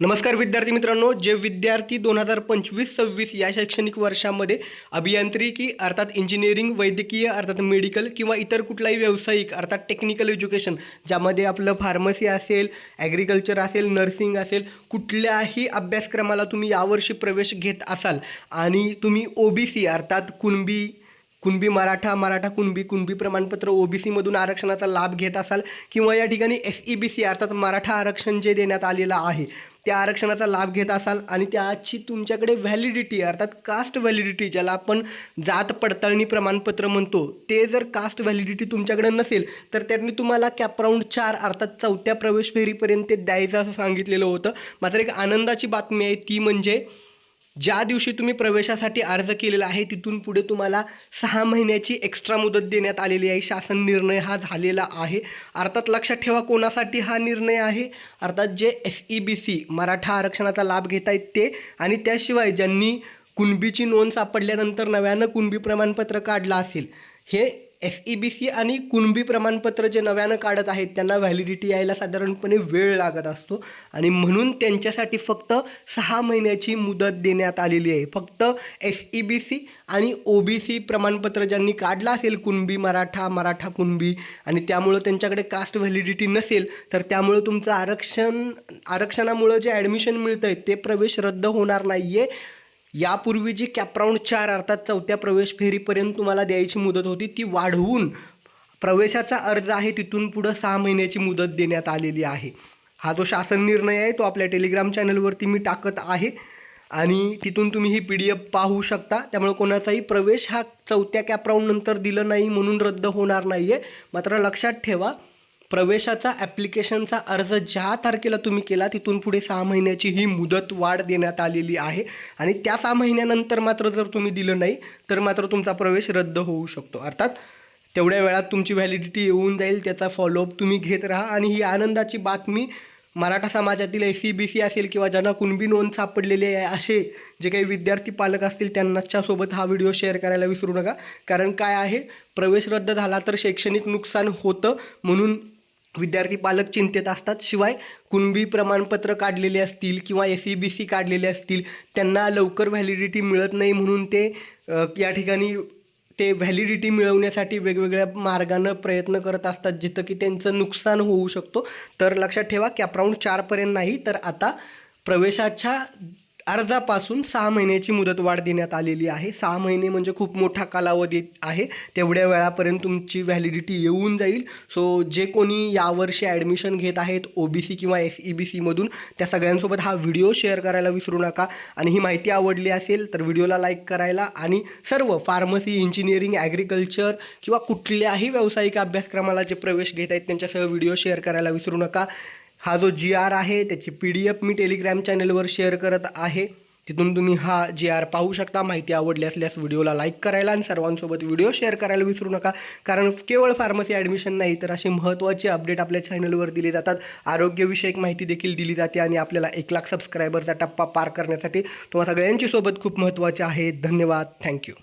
नमस्कार विद्यार्थी मित्रांनो जे विद्यार्थी दोन हजार पंचवीस सव्वीस या शैक्षणिक वर्षामध्ये अभियांत्रिकी अर्थात इंजिनिअरिंग वैद्यकीय अर्थात मेडिकल किंवा इतर कुठलाही व्यावसायिक अर्थात टेक्निकल एज्युकेशन ज्यामध्ये आपलं फार्मसी असेल ॲग्रिकल्चर असेल नर्सिंग असेल कुठल्याही अभ्यासक्रमाला तुम्ही यावर्षी प्रवेश घेत असाल आणि तुम्ही ओ बी सी अर्थात कुणबी कुणबी मराठा मराठा कुणबी कुणबी प्रमाणपत्र ओ बी सीमधून आरक्षणाचा लाभ घेत असाल किंवा या ठिकाणी एस ई बी सी अर्थात मराठा आरक्षण जे देण्यात आलेलं आहे त्या आरक्षणाचा लाभ घेत असाल आणि त्याची तुमच्याकडे व्हॅलिडिटी अर्थात कास्ट व्हॅलिडिटी ज्याला आपण जात पडताळणी प्रमाणपत्र म्हणतो ते जर कास्ट व्हॅलिडिटी तुमच्याकडे नसेल तर त्यांनी तुम्हाला कॅपराऊंड चार अर्थात चौथ्या प्रवेश फेरीपर्यंत ते द्यायचं असं सांगितलेलं होतं. मात्र एक आनंदाची बातमी आहे ती म्हणजे ज्या दिवशी तुम्ही प्रवेशासाठी अर्ज केलेला आहे तिथून पुढे तुम्हाला सहा महिन्याची एक्स्ट्रा मुदत देण्यात आलेली आहे. शासन निर्णय हा झालेला आहे. अर्थात लक्षात ठेवा कोणासाठी हा निर्णय आहे? अर्थात जे S E B C Maratha आरक्षणाचा लाभ घेत आहेत ते आणि त्याशिवाय ज्यांनी कुणबीची नोंद सापडल्यानंतर नव्यानं कुणबी प्रमाणपत्र काढलं असेल हे एस ई बी सी आणि कुणबी प्रमाणपत्र जे नव्यानं काढत आहेत त्यांना व्हॅलिडिटी यायला साधारणपणे वेळ लागत असतो. आणि म्हणून त्यांच्यासाठी फक्त सहा महिन्याची मुदत देण्यात आलेली आहे. फक्त एस ई बी सी आणि ओ बी सी प्रमाणपत्र ज्यांनी काढलं असेल कुणबी मराठा मराठा कुणबी आणि त्यामुळं त्यांच्याकडे कास्ट व्हॅलिडिटी नसेल तर त्यामुळं तुमचं आरक्षण आरक्षणामुळं जे ॲडमिशन मिळतं आहे ते प्रवेश रद्द होणार नाही आहे यापूर्वी जी कॅपराऊंड चार अर्थात चौथ्या प्रवेश फेरीपर्यंत तुम्हाला द्यायची मुदत होती ती वाढवून प्रवेशाचा अर्ज आहे तिथून पुढं सहा महिन्याची मुदत देण्यात आलेली आहे. हा जो शासन निर्णय आहे तो आपल्या टेलिग्राम चॅनलवरती मी टाकत आहे आणि तिथून तुम्ही ही पी डी एफ पाहू शकता. त्यामुळे कोणाचाही प्रवेश हा चौथ्या कॅपराऊंडनंतर दिलं नाही म्हणून रद्द होणार नाही आहे मात्र लक्षात ठेवा प्रवेशाचा ॲप्लिकेशनचा अर्ज ज्या तारखेला तुम्ही केला तिथून पुढे सहा महिन्याची ही मुदत वाढ देण्यात आलेली आहे. आणि त्या सहा महिन्यानंतर मात्र जर तुम्ही दिलं नाही तर मात्र तुमचा प्रवेश रद्द होऊ शकतो. अर्थात तेवढ्या वेळात तुमची व्हॅलिडिटी येऊन जाईल त्याचा फॉलोअप तुम्ही घेत राहा. आणि ही आनंदाची बातमी मराठा समाजातील एस सी बी सी असेल किंवा ज्यांना कुणबी नोंद सापडलेली आहे असे जे काही विद्यार्थी पालक असतील त्यांनाच्यासोबत हा व्हिडिओ शेअर करायला विसरू नका. कारण काय आहे? प्रवेश रद्द झाला तर शैक्षणिक नुकसान होतं म्हणून विद्यार्थी पालक चिंतेत असतात. शिवाय कुणबी प्रमाणपत्र काढलेले असतील किंवा एस ई बी सी काढलेले असतील त्यांना लवकर व्हॅलिडिटी मिळत नाही म्हणून ते या ठिकाणी ते व्हॅलिडिटी मिळवण्यासाठी वेगवेगळ्या मार्गानं प्रयत्न करत असतात. जिथं की त्यांचं नुकसान होऊ शकतो. तर लक्षात ठेवा कॅपराऊंड चारपर्यंत नाही तर आता प्रवेशाच्या अर्जापासून सहा महिन्याची मुदतवाढ देण्यात आलेली आहे. सहा महिने म्हणजे खूप मोठा कालावधी आहे. तेवढ्या वेळापर्यंत तुमची व्हॅलिडिटी येऊन जाईल. सो जे कोणी यावर्षी ॲडमिशन घेत आहेत ओ बी सी किंवा एस ई बी सीमधून त्या सगळ्यांसोबत हा व्हिडिओ शेअर करायला विसरू नका. आणि ही माहिती आवडली असेल तर व्हिडिओला लाईक करायला आणि सर्व फार्मसी इंजिनिअरिंग ॲग्रिकल्चर किंवा कुठल्याही व्यावसायिक अभ्यासक्रमाला जे प्रवेश घेत आहेत त्यांच्यासह व्हिडिओ शेअर करायला विसरू नका. हा जो जी आर आहे त्याची पी डी एफ मी टेलिग्राम चॅनलवर शेअर करत आहे. तिथून तुम्ही हा जी आर पाहू शकता. माहिती आवडली असल्यास व्हिडिओला लाईक करायला आणि सर्वांसोबत व्हिडिओ शेअर करायला विसरू नका. कारण केवळ फार्मसी ॲडमिशन नाही तर अशी महत्त्वाची अपडेट आपल्या चॅनलवर दिली जातात. आरोग्यविषयक माहिती देखील दिली जाते आणि आपल्याला एक लाख सबस्क्रायबरचा टप्पा पार करण्यासाठी तुम्हाला सगळ्यांची सोबत खूप महत्त्वाचे आहे. धन्यवाद. थँक्यू